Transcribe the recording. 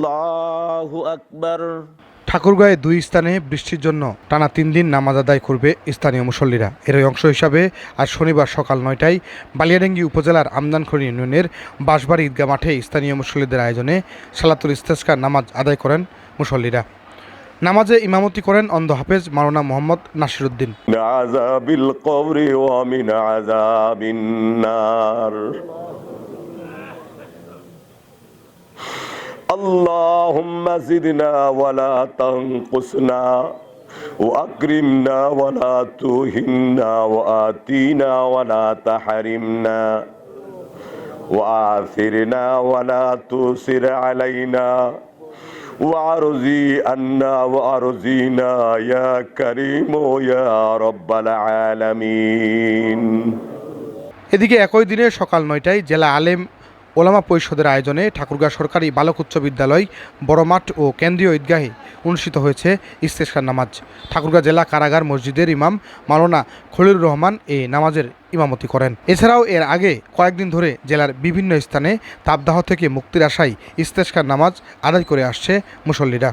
আল্লাহু আকবার। ঠাকুরগাঁয়ে দুই স্থানে বৃষ্টির জন্য টানা তিন দিন নামাজ আদায় করবে স্থানীয় মুসল্লিরা। এর অংশ হিসাবে আজ শনিবার সকাল নয়টায় বালিয়াডেঙ্গি উপজেলার আমদানখড়ি ইউনিয়নের বাঁশবাড়ি ঈদগা মাঠে স্থানীয় মুসল্লিদের আয়োজনে সালাতুল ইস্তেসকার নামাজ আদায় করেন মুসল্লিরা। নামাজে ইমামতি করেন অন্ধ হাফেজ মারোনা মোহাম্মদ নাসিরুদ্দিন। উদ্দিন اللهم زدنا ولا تنقصنا وأكرمنا ولا توهنا وآتينا ولا تحرمنا وآثرنا ولا تؤثر علينا وعرضي عنا وعرضينا يا كريم يا رب العالمين এদিকে একই দিনে সকাল নয়টায় জেলা আলেম ওলামা পরিষদের আয়োজনে ঠাকুরগাঁ সরকারি বালক উচ্চ বিদ্যালয়, বড়মাঠ ও কেন্দ্রীয় ঈদগাহে অনুষ্ঠিত হয়েছে ইস্তেসকার নামাজ। ঠাকুরগাঁ জেলা কারাগার মসজিদের ইমাম মাওলানা খলিল রহমান এ নামাজের ইমামতি করেন। এছাড়াও এর আগে কয়েকদিন ধরে জেলার বিভিন্ন স্থানে তাপদাহ থেকে মুক্তির আশায় ইস্তেসকার নামাজ আদায় করে আসছে মুসল্লিরা।